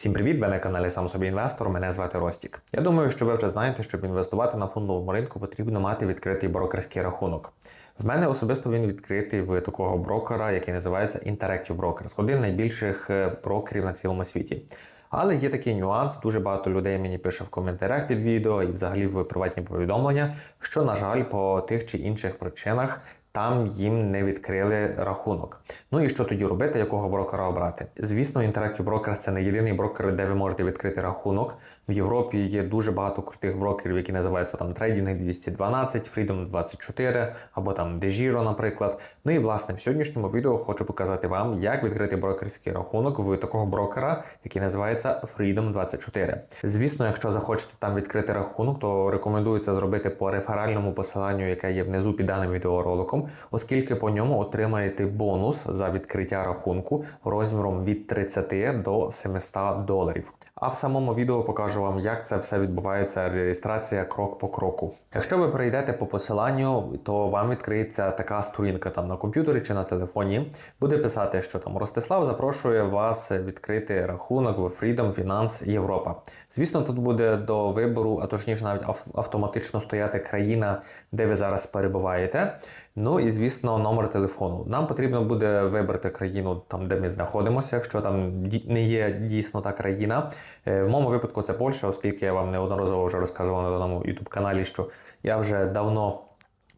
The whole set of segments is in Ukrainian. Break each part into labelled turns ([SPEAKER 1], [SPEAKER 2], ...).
[SPEAKER 1] Всім привіт! Ви на каналі Сам собі інвестор. Мене звати Ростік. Я думаю, що ви вже знаєте, щоб інвестувати на фондовому ринку, потрібно мати відкритий брокерський рахунок. В мене особисто він відкритий в такого брокера, який називається Interactive Brokers, один з найбільших е, брокерів на цілому світі. Але є такий нюанс, дуже багато людей мені пише в коментарях під відео і взагалі в приватні повідомлення, що, на жаль, по тих чи інших причинах там їм не відкрили рахунок. Ну і що тоді робити, якого брокера обрати? Звісно, Interactive Broker це не єдиний брокер, де ви можете відкрити рахунок. В Європі є дуже багато крутих брокерів, які називаються там Trading 212, Freedom 24 або там DeGiro, наприклад. Ну і власне в сьогоднішньому відео хочу показати вам, як відкрити брокерський рахунок в такого брокера, який називається Freedom 24. Звісно, якщо захочете там відкрити рахунок, то рекомендую це зробити по реферальному посиланню, яке є внизу під даним відеороликом, оскільки по ньому отримаєте бонус за відкриття рахунку розміром від 30 до 700 доларів. А в самому відео покажу вам, як це все відбувається, реєстрація крок по кроку. Якщо ви перейдете по посиланню, то вам відкриється така сторінка там на комп'ютері чи на телефоні. Буде писати, що там Ростислав запрошує вас відкрити рахунок в Freedom Finance Європа. Звісно, тут буде до вибору, а точніше навіть автоматично стояти країна, де ви зараз перебуваєте. Ну і звісно, номер телефону. Нам потрібно буде вибрати країну там, де ми знаходимося, якщо там не є дійсно та країна. Е, В моєму випадку це Польща, оскільки я вам неодноразово вже розказував на даному YouTube каналі, що я вже давно.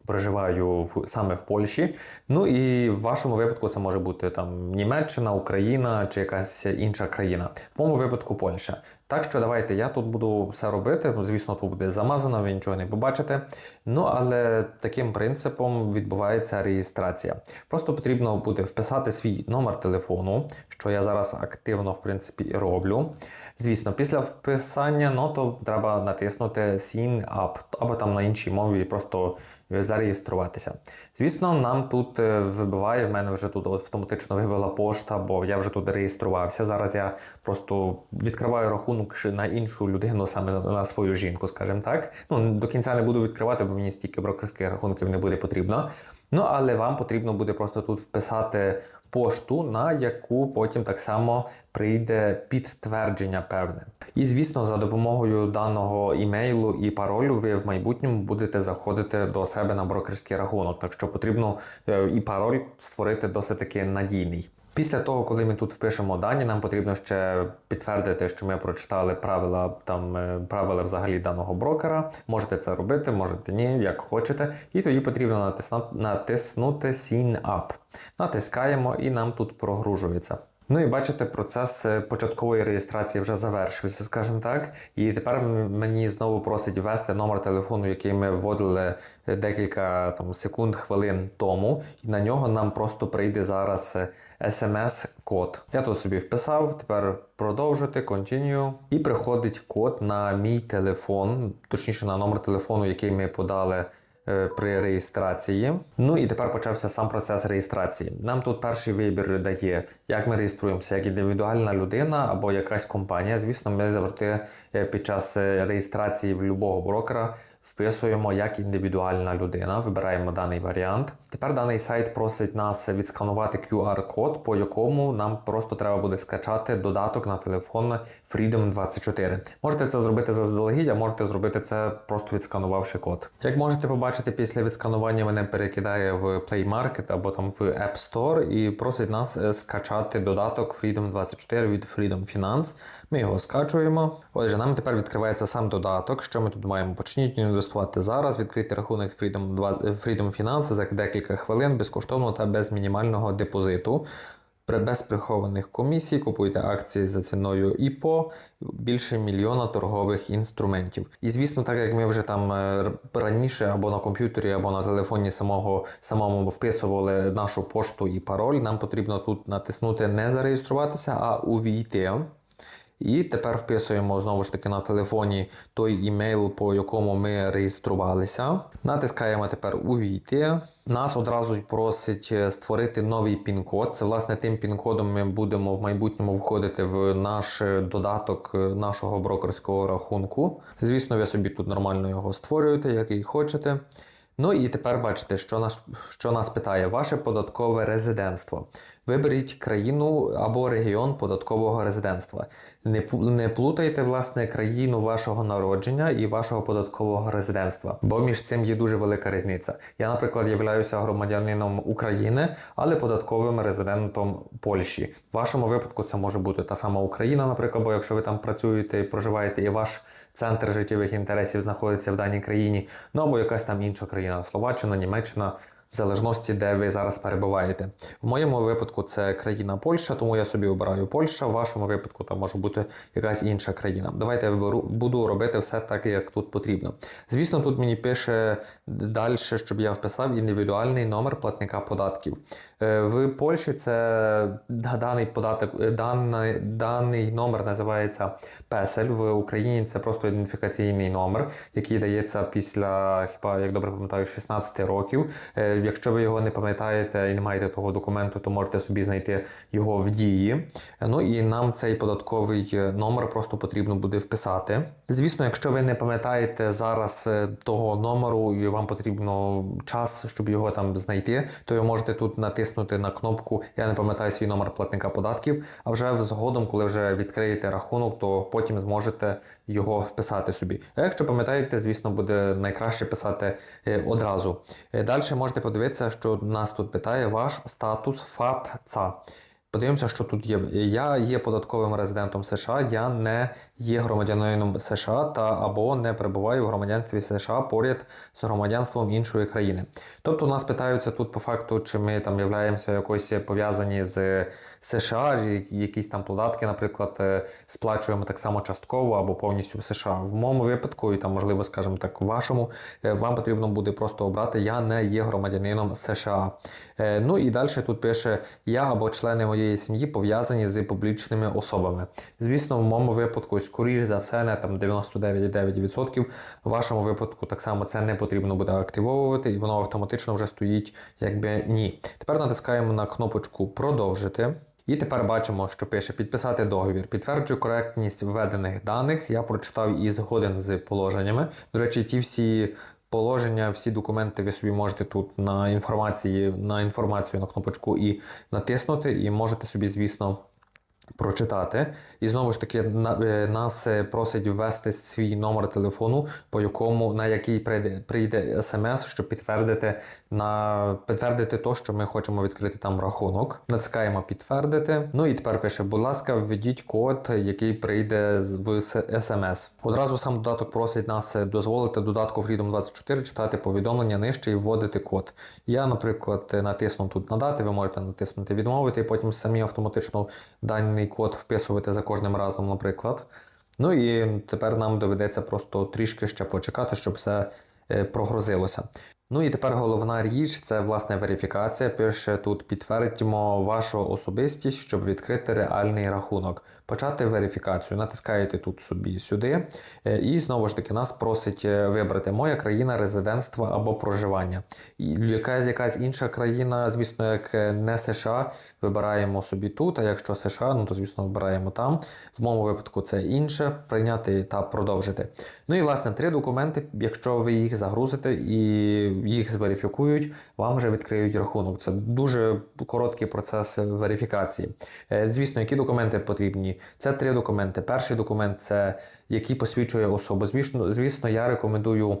[SPEAKER 1] Проживаю в, саме в Польщі. Ну і в вашому випадку це може бути там Німеччина, Україна чи якась інша країна. В моєму випадку Польща. Так що давайте я тут буду все робити. Ну, Звісно, тут буде замазано, ви нічого не побачите. Ну але таким принципом відбувається реєстрація. Просто потрібно буде вписати свій номер телефону, що я зараз активно в принципі і роблю. Звісно, після вписання то треба натиснути Sign Up або там на іншій мові просто е, зареєструватися. Звісно, нам тут е, вибиває, в мене вже тут автоматично вибила пошта, бо я вже тут реєструвався. Зараз я просто відкриваю рахунок на іншу людину, саме на свою жінку, скажімо так. Ну, до кінця не буду відкривати, бо мені стільки брокерських рахунків не буде потрібно. Ну, але вам потрібно буде просто тут вписати пошту, на яку потім так само прийде підтвердження певне. І звісно, за допомогою даного імейлу і паролю ви в майбутньому будете заходити до себе на брокерський рахунок. Так що потрібно е, і пароль створити досить таки надійний. Після того, коли ми тут впишемо дані, нам потрібно ще підтвердити, що ми прочитали правила там е, правила взагалі даного брокера. Можете це робити, можете ні, як хочете. І тоді потрібно натиснути, натиснути Sign Up. Натискаємо і нам тут прогружується. Ну і бачите, процес е, початкової реєстрації вже завершився, скажімо так. І тепер мені знову просить ввести номер телефону, який ми вводили е, декілька там секунд, хвилин тому. І на нього нам просто прийде зараз е, смс-код. Я тут собі вписав, тепер продовжити, continue. І приходить код на мій телефон, точніше на номер телефону, який ми подали при реєстрації. Ну і тепер почався сам процес реєстрації. Нам тут перший вибір дає, як ми реєструємося, як індивідуальна людина або якась компанія. Звісно, ми завжди е, під час е, реєстрації в будь-якого брокера вписуємо як індивідуальна людина, вибираємо даний варіант. Тепер даний сайт просить нас відсканувати QR-код, по якому нам просто треба буде скачати додаток на телефон Freedom 24. Можете це зробити заздалегідь, а можете зробити це просто відсканувавши код. Як можете побачити, після відсканування мене перекидає в Play Market або там в App Store і просить нас е, скачати додаток Freedom 24 від Freedom Finance. Ми його скачуємо. Отже, нам тепер відкривається сам додаток. Що ми тут маємо? Почніть інвестувати зараз, відкрити рахунок Freedom, Freedom Finance за декілька хвилин безкоштовно та без мінімального депозиту. При без прихованих комісій купуйте акції за ціною ІПО більше мільйона торгових інструментів. І звісно, так як ми вже там е, раніше або на комп'ютері, або на телефоні самого самому вписували нашу пошту і пароль, нам потрібно тут натиснути не зареєструватися, а увійти. І тепер вписуємо знову ж таки на телефоні той імейл, по якому ми реєструвалися. Натискаємо тепер увійти. Нас одразу просить е, створити новий пін-код. Це власне тим пін-кодом ми будемо в майбутньому входити в наш е, додаток е, нашого брокерського рахунку. Звісно, ви собі тут нормально його створюєте, який хочете. Ну і тепер бачите, що нас, що нас питає ваше податкове резидентство. Виберіть країну або регіон податкового резидентства. Не, плутайте власне країну вашого народження і вашого податкового резидентства, бо між цим є дуже велика різниця. Я, наприклад, являюся громадянином України, але податковим резидентом Польщі. В вашому випадку це може бути та сама Україна, наприклад, бо якщо ви там працюєте і проживаєте, і ваш центр життєвих інтересів знаходиться в даній країні, ну або якась там інша країна, Словаччина, Німеччина. В залежності, де ви зараз перебуваєте. В моєму випадку це країна Польща, тому я собі обираю Польща. В вашому випадку там може бути якась інша країна. Давайте я виберу, буду робити все так, як тут потрібно. Звісно, тут мені пише далі, щоб я вписав індивідуальний номер платника податків. Е, В Польщі це даний податок, е, даний, даний номер називається песель. В Україні це просто ідентифікаційний номер, який дається після, хіба як добре пам'ятаю, 16 років. Е, Якщо ви його не пам'ятаєте і не маєте того документу, то можете собі знайти його в дії. Ну і нам цей податковий е, номер просто потрібно буде вписати. Звісно, якщо ви не пам'ятаєте зараз е, того номеру, і вам потрібно час, щоб його там знайти, то ви можете тут натиснути на кнопку Я не пам'ятаю свій номер платника податків. А вже згодом, коли вже відкриєте рахунок, то потім зможете його вписати собі. Якщо пам'ятаєте, звісно, буде найкраще писати е, одразу. Далі можете подивитися, що нас тут питає ваш статус ФАТЦА. Подивимося, що тут є. Я є податковим резидентом США, я не є громадянином США та або не перебуваю в громадянстві США поряд з громадянством іншої країни. Тобто нас питаються тут по факту, чи ми там являємося якось пов'язані з США, якісь там податки, наприклад, е, сплачуємо так само частково або повністю в США. В моєму випадку, і там, можливо, скажімо так, в вашому, е, вам потрібно буде просто обрати Я не є громадянином США. Е, Ну і далі тут пише Я або члени моєї сім'ї пов'язані з публічними особами. Звісно, в моєму випадку, скоріш за все, не там 99,9%. В вашому випадку так само це не потрібно буде активовувати, і воно автоматично вже стоїть якби ні. Тепер натискаємо на кнопочку Продовжити. І тепер бачимо, що пише підписати договір. Підтверджую коректність введених даних. Я прочитав і згоден з положеннями. До речі, ті всі положення, всі документи ви собі можете тут на інформації, на інформацію на кнопочку і натиснути, і можете собі, звісно. Прочитати, і знову ж таки е, нас е, просить ввести свій номер телефону, по якому на який прийде прийде смс, щоб підтвердити на підтвердити то, що ми хочемо відкрити там рахунок. Натискаємо підтвердити. Ну і тепер пише, будь ласка, введіть код, який прийде в смс. Одразу сам додаток просить нас е, дозволити додатку Freedom 24 читати повідомлення нижче і вводити код. Я, наприклад, натисну тут надати, ви можете натиснути відмовити, і потім самі автоматично даний код вписувати за кожним разом, наприклад. Ну і тепер нам доведеться просто трішки ще почекати, щоб все прогрозилося. прогрузилося. Ну і тепер головна річ це власне верифікація. Пише тут підтвердимо вашу особистість, щоб відкрити реальний рахунок. Почати верифікацію. Натискаєте тут собі сюди. Е, І знову ж таки нас просить е, вибрати моя країна резидентства або проживання. І якась якась інша країна, звісно, як е, не США, вибираємо собі тут. А якщо США, ну то звісно вибираємо там. В моєму випадку це інше, прийняти та продовжити. Ну і власне три документи. Якщо ви їх загрузите і їх зверифікують, вам вже відкриють рахунок. Це дуже короткий процес верифікації. Звісно, які документи потрібні? Це три документи. Перший документ це який посвідчує особу. Звісно, звісно, я рекомендую.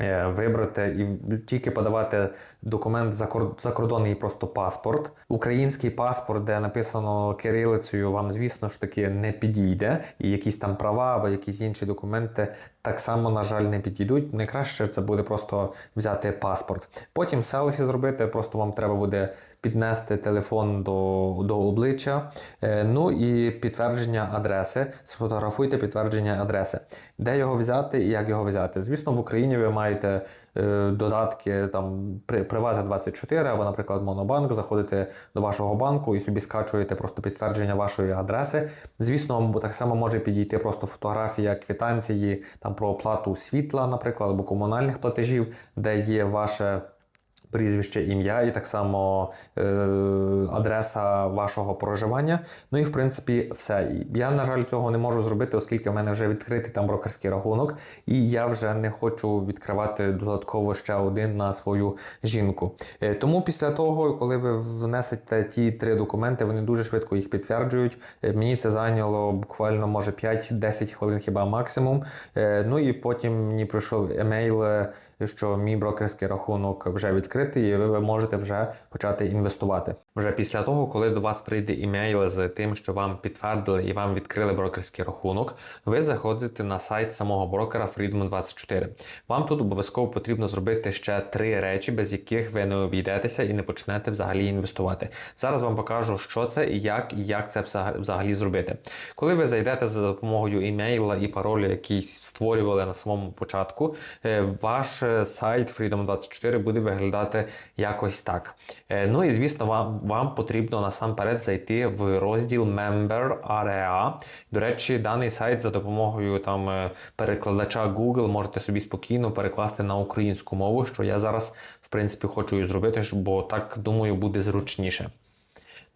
[SPEAKER 1] е, Вибрати і тільки подавати документ закордонний просто паспорт. Український паспорт, де написано кирилицею, вам, звісно ж таки, не підійде. І якісь там права або якісь інші документи так само, на жаль, не підійдуть. Найкраще це буде просто взяти паспорт. Потім селфі зробити, просто вам треба буде піднести телефон до, до обличчя. Е, Ну і підтвердження адреси. Сфотографуйте підтвердження адреси. Де його взяти і як його взяти? Звісно, в Україні ви маєте е, додатки там при Привата 24 або, наприклад, Монобанк. Заходите до вашого банку і собі скачуєте просто підтвердження вашої адреси. Звісно, так само може підійти просто фотографія квитанції там про оплату світла, наприклад, або комунальних платежів, де є ваше прізвище, ім'я і так само е, адреса вашого проживання. Ну і в принципі все. Я, на жаль, цього не можу зробити, оскільки в мене вже відкритий там брокерський рахунок, і я вже не хочу відкривати додатково ще один на свою жінку. Е, Тому після того, коли ви внесете ті три документи, вони дуже швидко їх підтверджують. Е, Мені це зайняло буквально може 5-10 хвилин хіба максимум. Е, Ну і потім мені прийшов емейл, е, що мій брокерський рахунок вже відкритий, і ви, ви можете вже почати інвестувати. Вже після того, коли до вас прийде імейл з тим, що вам підтвердили і вам відкрили брокерський рахунок, ви заходите на сайт самого брокера Freedom24. Вам тут обов'язково потрібно зробити ще три речі, без яких ви не обійдетеся і не почнете взагалі інвестувати. Зараз вам покажу, що це і як, і як це взагалі зробити. Коли ви зайдете за допомогою імейла і паролю, який створювали на самому початку, е, ваш е, сайт Freedom24 буде виглядати якось так. Е, Ну і звісно, вам, вам потрібно насамперед зайти в розділ Member Area. До речі, даний сайт за допомогою там е, перекладача Google можете собі спокійно перекласти на українську мову, що я зараз в принципі хочу і зробити, бо так думаю буде зручніше.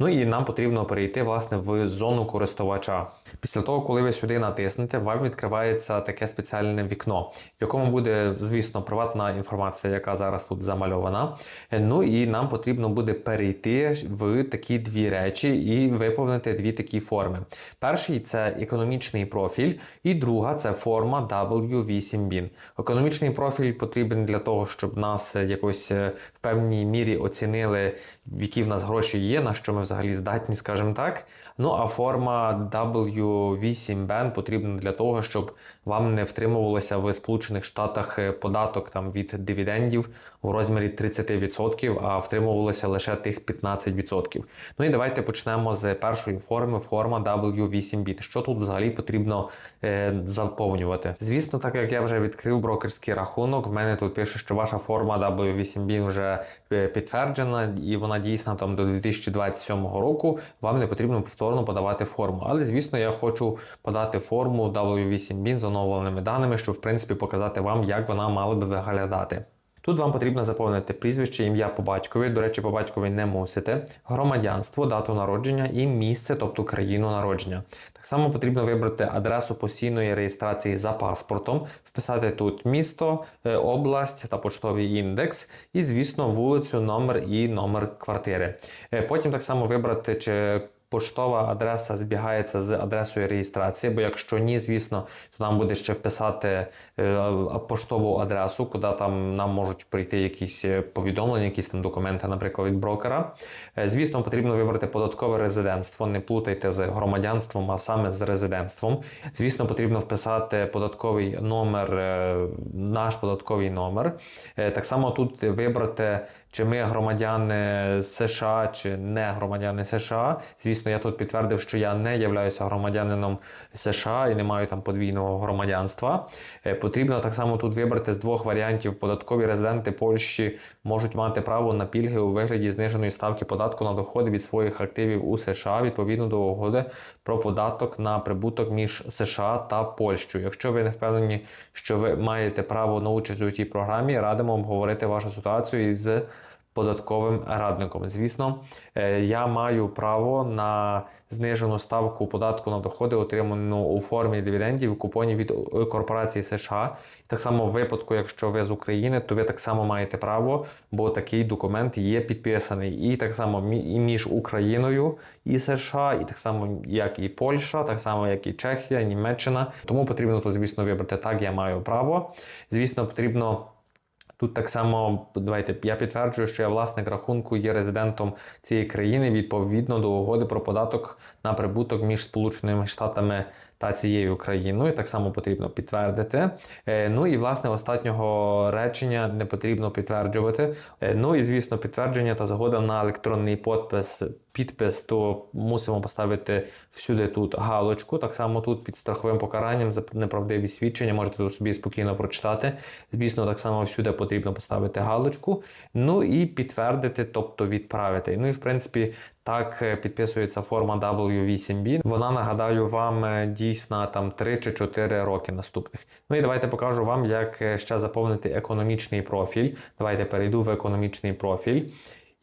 [SPEAKER 1] Ну і нам потрібно перейти власне в зону користувача. Після того, коли ви сюди натиснете, вам відкривається таке спеціальне вікно, в якому буде, звісно, приватна інформація, яка зараз тут замальована. Ну і нам потрібно буде перейти в такі дві речі і виповнити дві такі форми. Перший це економічний профіль, і друга це форма W8BIN. Економічний профіль потрібен для того, щоб нас якось в певній мірі оцінили, які в нас гроші є, на що ми взагалі здатні, скажімо так. Ну а форма W8BAN потрібна для того, щоб вам не втримувалося в Сполучених Штатах е, податок там від дивідендів у розмірі 30%, а втримувалося лише тих 15%. Ну і давайте почнемо з першої форми, форма W8BIN. Що тут взагалі потрібно е, заповнювати? Звісно, так як я вже відкрив брокерський рахунок, в мене тут пише, що ваша форма W8BIN вже е, підтверджена і вона дійсна там до 2027 року. Вам не потрібно повторно подавати форму. Але звісно, я хочу подати форму W8BIN з оновленими даними, щоб в принципі показати вам, як вона мала би виглядати. Тут вам потрібно заповнити прізвище, ім'я по батькові. До речі, по батькові не мусите, громадянство, дату народження і місце, тобто країну народження. Так само потрібно вибрати адресу постійної реєстрації за паспортом, вписати тут місто, е, область та поштовий індекс, і, звісно, вулицю, номер і номер квартири. Е, Потім так само вибрати, чи поштова адреса збігається з адресою реєстрації, бо якщо ні, звісно, то нам буде ще вписати е, поштову адресу, куди там нам можуть прийти якісь е, повідомлення, якісь там документи, наприклад, від брокера. Е, Звісно, потрібно вибрати податкове резидентство. Не плутайте з громадянством, а саме з резидентством. Звісно, потрібно вписати податковий номер, наш податковий номер. Так само тут вибрати. Чи ми громадяни США, чи не громадяни США. Звісно, я тут підтвердив, що я не являюся громадянином США і не маю там подвійного громадянства. Е, Потрібно так само тут вибрати з двох варіантів. Податкові резиденти Польщі можуть мати право на пільги у вигляді зниженої ставки податку на доходи від своїх активів у США відповідно до угоди про податок на прибуток між США та Польщею. Якщо ви не впевнені, що ви маєте право на участь у цій програмі, радимо обговорити вашу ситуацію із податковим радником. Звісно, е, я маю право на знижену ставку податку на доходи, отриману у формі дивідендів і купонів від е, корпорації США. Так само в випадку, якщо ви з України, то ви так само маєте право, бо такий документ є підписаний. І так само між Україною і США, і так само як і Польща, так само як і Чехія, Німеччина. Тому потрібно тут, звісно, вибрати так, я маю право. Звісно, потрібно. Тут так само давайте я підтверджую, що я власник рахунку є резидентом цієї країни відповідно до угоди про податок на прибуток між Сполученими Штатами та цією країною. Так само потрібно підтвердити. Е, Ну і власне останнього речення не потрібно підтверджувати. Е, Ну і звісно, підтвердження та згода на електронний підпис. Підпис, то мусимо поставити всюди тут галочку. Так само тут під страховим покаранням за неправдиві свідчення можете тут собі спокійно прочитати. Звісно, так само всюди потрібно поставити галочку. Ну і підтвердити, тобто відправити. Ну і в принципі, Так е, підписується форма W8B. Вона нагадаю вам дійсно дійсна там 3 чи 4 роки наступних. Ну і давайте покажу вам, як е, ще заповнити економічний профіль. Давайте перейду в економічний профіль.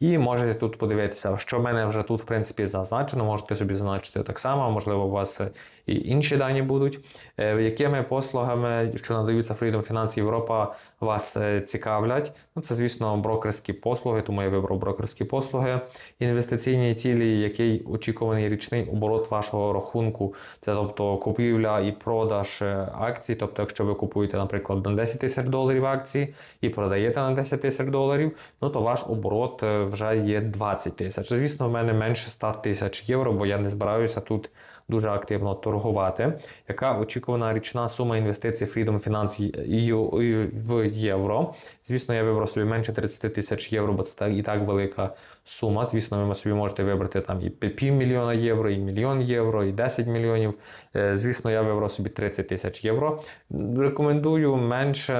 [SPEAKER 1] І можете тут подивитися, що в мене вже тут, в принципі, зазначено. Можете собі зазначити так само, можливо, у вас е, і інші дані будуть. Е, Якими послугами, що надаються Freedom Finance Європа, вас е, цікавлять? Ну, це, звісно, брокерські послуги, тому я вибрав брокерські послуги. Інвестиційні цілі, який очікуваний річний оборот вашого рахунку, це тобто купівля і продаж е, акцій. Тобто, якщо ви купуєте, наприклад, на 10 тисяч доларів акції і продаєте на 10 тисяч доларів, ну то ваш оборот вже є 20 тисяч. Звісно, в мене менше 100 тисяч євро, бо я не збираюся тут дуже активно торгувати. Яка очікувана річна сума інвестицій Freedom Finance в євро? Звісно, я вибрав собі менше 30 тисяч євро, бо це і так велика сума. Звісно, ви собі можете вибрати там і півмільйона євро, і мільйон євро, і 10 мільйонів. Е, Звісно, я вибрав собі 30 тисяч євро. Рекомендую менше,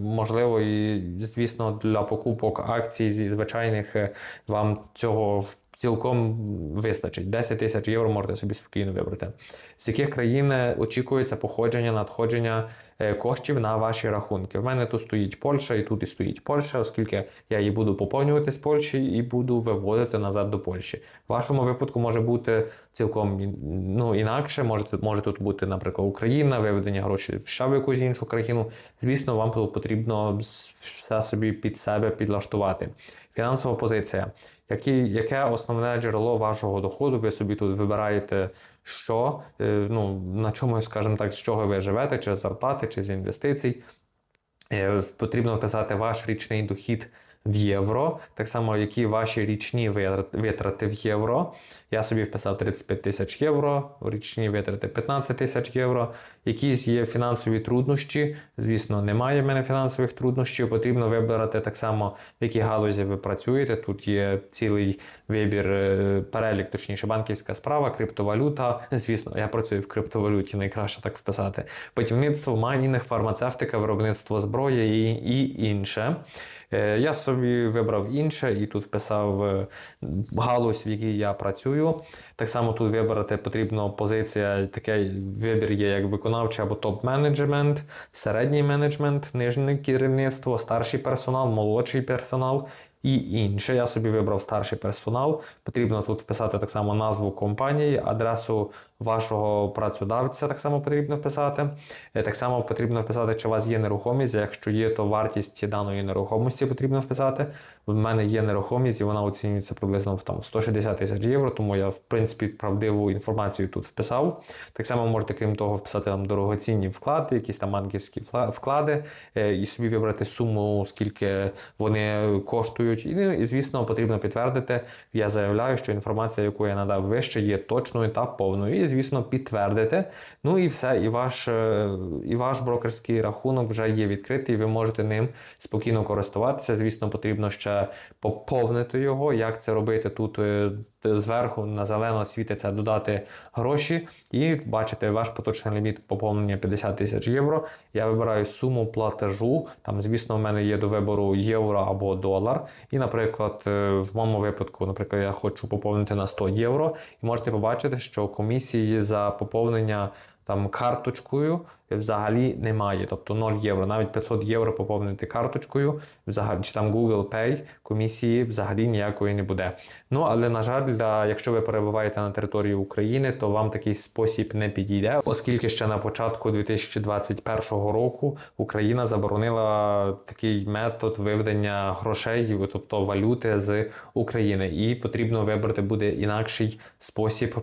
[SPEAKER 1] можливо, і звісно, для покупок акцій зі звичайних е, вам цього в цілком вистачить. 10 тисяч євро можете собі спокійно вибрати. З яких країн е, очікується походження, надходження е, коштів на ваші рахунки? В мене тут стоїть Польща, і тут і стоїть Польща, оскільки я її буду поповнювати з Польщі і буду виводити назад до Польщі. В вашому випадку може бути цілком ну, інакше. Може, може тут бути, наприклад, Україна, виведення грошей в ще в якусь іншу країну. Звісно, вам потрібно все собі під себе підлаштувати. Фінансова позиція. Які, яке основне джерело вашого доходу? Ви собі тут вибираєте, що е, ну, на чому, скажімо так, з чого ви живете, чи з зарплати, чи з інвестицій. Е, Потрібно вписати ваш річний дохід в євро, так само, які ваші річні витрати в євро. Я собі вписав 35 тисяч євро, річні витрати 15 тисяч євро. Якісь є фінансові труднощі. Звісно, немає в мене фінансових труднощів. Потрібно вибирати так само, в якій галузі ви працюєте. Тут є цілий вибір, е, перелік, точніше, банківська справа, криптовалюта. Звісно, я працюю в криптовалюті, найкраще так вписати. Будівництво, майнінг, фармацевтика, виробництво зброї і, і інше. Е, Я собі вибрав інше і тут вписав е, галузь, в якій я працюю. Так само тут вибрати потрібно позиція, такий вибір є як виконавчий або топ-менеджмент, середній менеджмент, нижнє керівництво, старший персонал, молодший персонал. І інше. Я собі вибрав старший персонал. Потрібно тут вписати так само назву компанії, адресу вашого працедавця так само потрібно вписати. Е, Так само потрібно вписати, чи у вас є нерухомість. Якщо є, то вартість даної нерухомості потрібно вписати. У мене є нерухомість, і вона оцінюється приблизно там 160 тисяч євро, тому я в принципі правдиву інформацію тут вписав. Так само можете, крім того, вписати там дорогоцінні вклади, якісь там банківські вклади, е, і собі вибрати суму, скільки вони коштують. Ну, і звісно, потрібно підтвердити. Я заявляю, що інформація, яку я надав вище, є точною та повною. Звісно, підтвердити. Ну і все, і ваш, е, і ваш брокерський рахунок вже є відкритий, ви можете ним спокійно користуватися. Звісно, потрібно ще поповнити його. Як це робити тут е, зверху на зелено світиться додати гроші, і бачите, ваш поточний ліміт поповнення 50 тисяч євро. Я вибираю суму платежу. Там, звісно, в мене є до вибору євро або долар. І, наприклад, е, в моєму випадку, наприклад, я хочу поповнити на 100 євро, і можете побачити, що комісії за поповнення там карточкою взагалі немає, тобто 0 євро, навіть 500 євро поповнити карточкою, взагалі чи там Google Pay комісії взагалі ніякої не буде. Ну але на жаль, для якщо ви перебуваєте на території України, то вам такий спосіб не підійде, оскільки ще на початку 2021 року Україна заборонила такий метод виведення грошей, тобто валюти з України, і потрібно вибрати буде інакший спосіб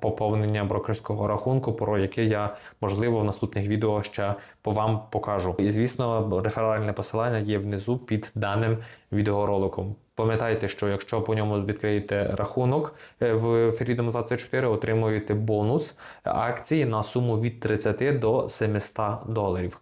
[SPEAKER 1] поповнення брокерського рахунку, про який я можливо в наступних відео ще по вам покажу. І звісно, реферальне посилання є внизу під даним відеороликом. Пам'ятайте, що якщо по ньому відкриєте рахунок е, в Freedom 24, отримуєте бонус акції на суму від 30 до 700 доларів.